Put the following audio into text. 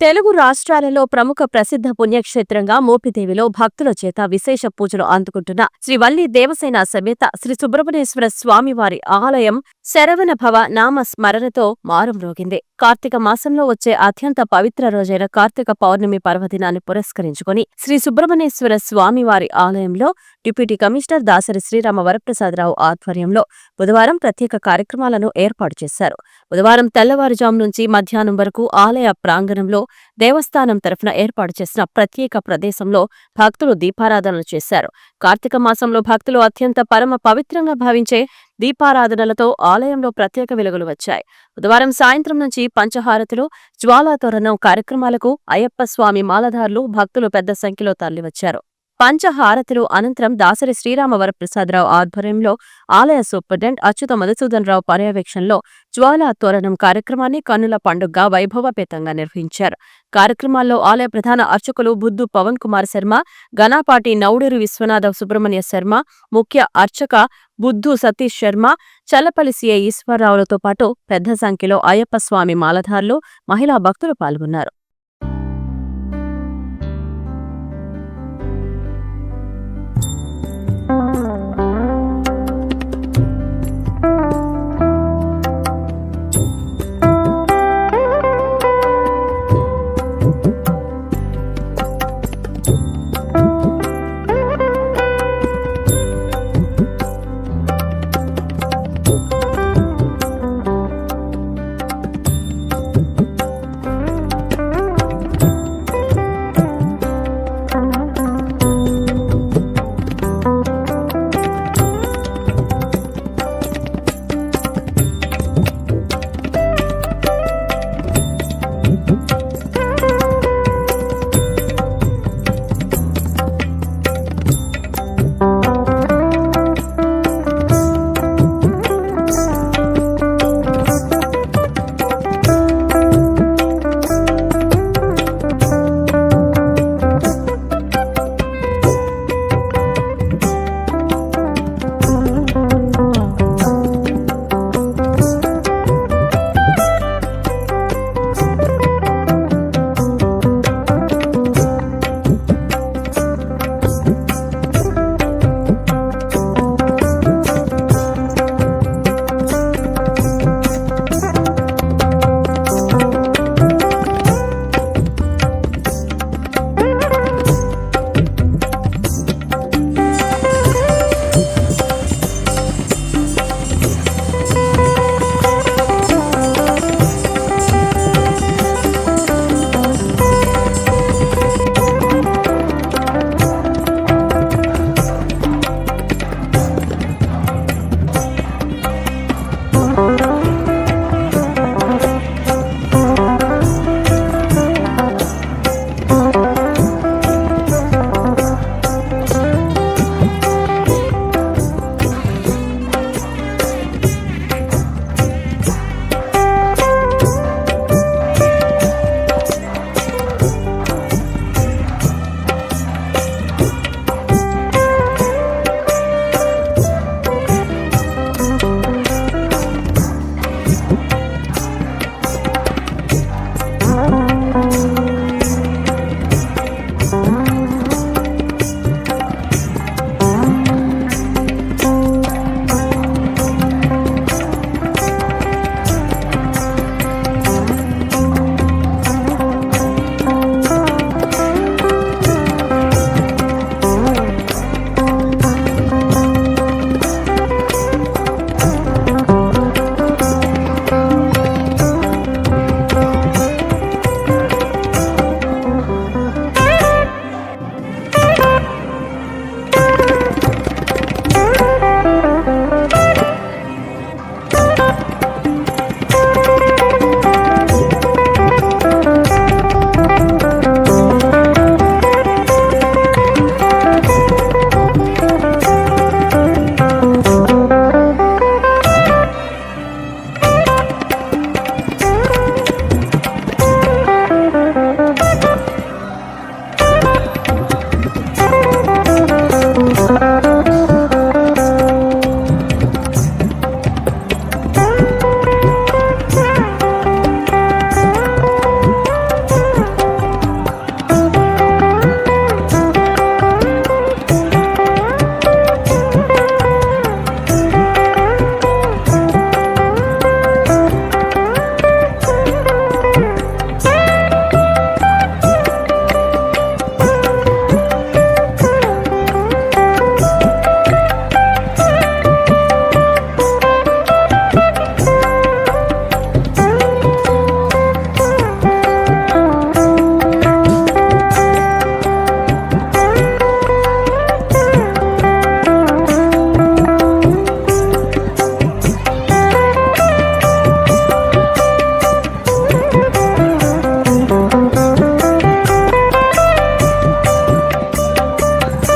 తెలుగు రాష్ట్రాలలో ప్రముఖ ప్రసిద్ధ పుణ్యక్షేత్రంగా మోపిదేవిలో భక్తుల చేత విశేష పూజలు అందుకుంటున్న శ్రీవల్లి దేవసేన సమేత శ్రీ సుబ్రహ్మణ్యేశ్వర స్వామివారి ఆలయం శరవణ భవ నామ స్మరణతో మారం రోగింది. కార్తీక మాసంలో వచ్చే అత్యంత పవిత్ర రోజైన కార్తీక పౌర్ణమి పర్వదినాన్ని పురస్కరించుకుని శ్రీ సుబ్రహ్మణ్యేశ్వర స్వామివారి ఆలయంలో డిప్యూటీ కమిషనర్ దాసరి శ్రీరామ వరప్రసాదరావు ఆధ్వర్యంలో బుధవారం ప్రత్యేక కార్యక్రమాలను ఏర్పాటు చేశారు. బుధవారం తెల్లవారుజాము నుంచి మధ్యాహ్నం వరకు ఆలయ ప్రాంగణంలో దేవస్థానం తరఫున ఏర్పాటు చేసిన ప్రత్యేక ప్రదేశంలో భక్తులు దీపారాధనలు చేశారు. కార్తీక మాసంలో భక్తులు అత్యంత పరమ పవిత్రంగా భావించే దీపారాధనలతో ఆలయంలో ప్రత్యేక వెలుగులు వచ్చాయి. బుధవారం సాయంత్రం నుంచి పంచహారతులు జ్వాలాతోరణం కార్యక్రమాలకు అయ్యప్ప స్వామి మాలధారులు భక్తులు పెద్ద సంఖ్యలో తరలివచ్చారు. పంచహారతులు అనంతరం దాసరి శ్రీరామవరప్రసాదరావు ఆధ్వర్యంలో ఆలయ సూపరింటెండెంట్ అచ్యుత మధుసూదనరావు పర్యవేక్షణలో జ్వాలా తోరణం కార్యక్రమాన్ని కన్నుల పండుగగా వైభవపేతంగా నిర్వహించారు. కార్యక్రమాల్లో ఆలయ ప్రధాన అర్చకులు బుద్ధు పవన్ కుమార్ శర్మ గణాపాటి నౌడూరి విశ్వనాథ సుబ్రహ్మణ్య శర్మ ముఖ్య అర్చక బుద్ధు సతీష్ శర్మ చల్లపల్లి సీఐ ఈశ్వరరావులతో పాటు పెద్ద సంఖ్యలో అయ్యప్ప స్వామి మాలధారులు మహిళా భక్తులు పాల్గొన్నారు.